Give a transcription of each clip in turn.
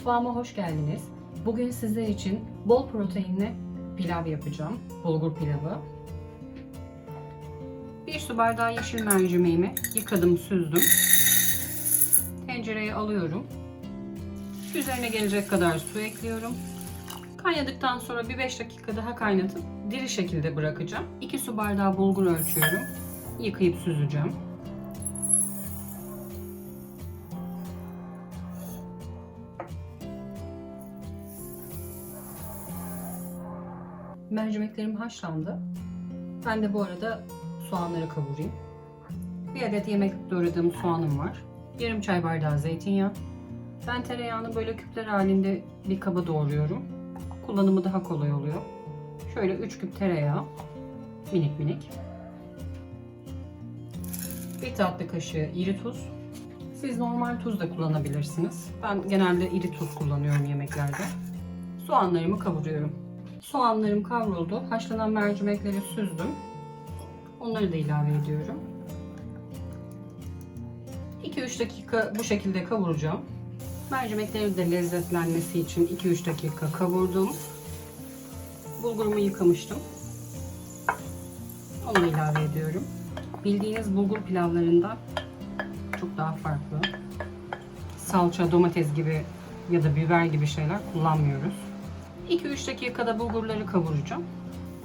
Mutfağıma hoş geldiniz. Bugün sizler için bol proteinli pilav yapacağım. Bulgur pilavı. Bir su bardağı yeşil mercimeğimi yıkadım, süzdüm. Tencereye alıyorum. Üzerine gelecek kadar su ekliyorum. Kaynadıktan sonra bir 5 dakika daha kaynatıp diri şekilde bırakacağım. 2 su bardağı bulgur ölçüyorum. Yıkayıp süzeceğim. Mercimeklerim haşlandı. Ben de bu arada soğanları kavurayım. Bir adet yemek doğradığım soğanım var. Yarım çay bardağı zeytinyağı. Ben tereyağını böyle küpler halinde bir kaba doğruyorum. Kullanımı daha kolay oluyor. Şöyle 3 küp tereyağı. Minik minik. Bir tatlı kaşığı iri tuz. Siz normal tuz da kullanabilirsiniz. Ben genelde iri tuz kullanıyorum yemeklerde. Soğanlarımı kavuruyorum. Soğanlarım kavruldu. Haşlanan mercimekleri süzdüm. Onları da ilave ediyorum. 2-3 dakika bu şekilde kavuracağım. Mercimekleri de lezzetlenmesi için 2-3 dakika kavurdum. Bulgurumu yıkamıştım. Onu ilave ediyorum. Bildiğiniz bulgur pilavlarından çok daha farklı. Salça, domates gibi ya da biber gibi şeyler kullanmıyoruz. 2-3 dakikada bulgurları kavuracağım.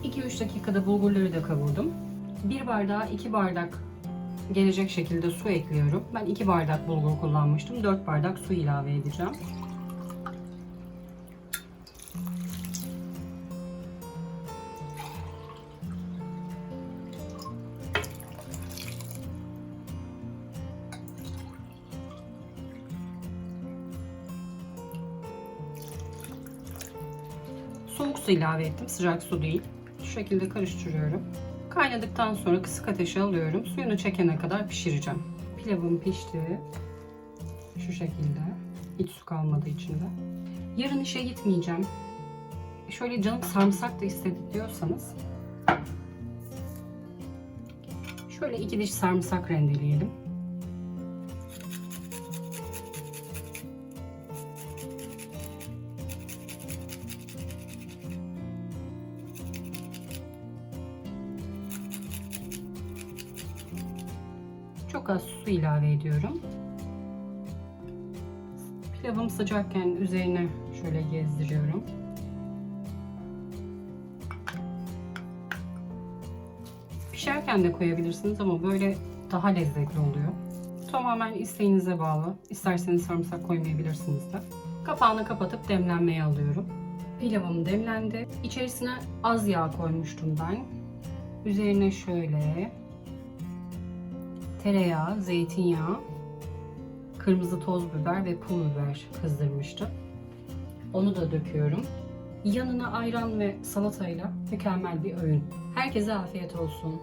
2-3 dakikada bulgurları da kavurdum. 1 bardağa 2 bardak gelecek şekilde su ekliyorum. Ben 2 bardak bulgur kullanmıştım. 4 bardak su ilave edeceğim. Soğuk su ilave ettim. Sıcak su değil. Şu şekilde karıştırıyorum. Kaynadıktan sonra kısık ateşe alıyorum. Suyunu çekene kadar pişireceğim. Pilavım pişti. Şu şekilde. Hiç su kalmadı içinde. Yarın işe gitmeyeceğim. Şöyle canım sarımsak da istedi diyorsanız şöyle iki diş sarımsak rendeleyelim. Çok az su ilave ediyorum. Pilavım sıcakken üzerine şöyle gezdiriyorum. Pişerken de koyabilirsiniz ama böyle daha lezzetli oluyor. Tamamen isteğinize bağlı. İsterseniz sarımsak koymayabilirsiniz de. Kapağını kapatıp demlenmeye alıyorum. Pilavım demlendi. İçerisine az yağ koymuştum ben. Üzerine şöyle tereyağı, zeytinyağı, kırmızı toz biber ve pul biber kızdırmıştım. Onu da döküyorum. Yanına ayran ve salatayla mükemmel bir öğün. Herkese afiyet olsun.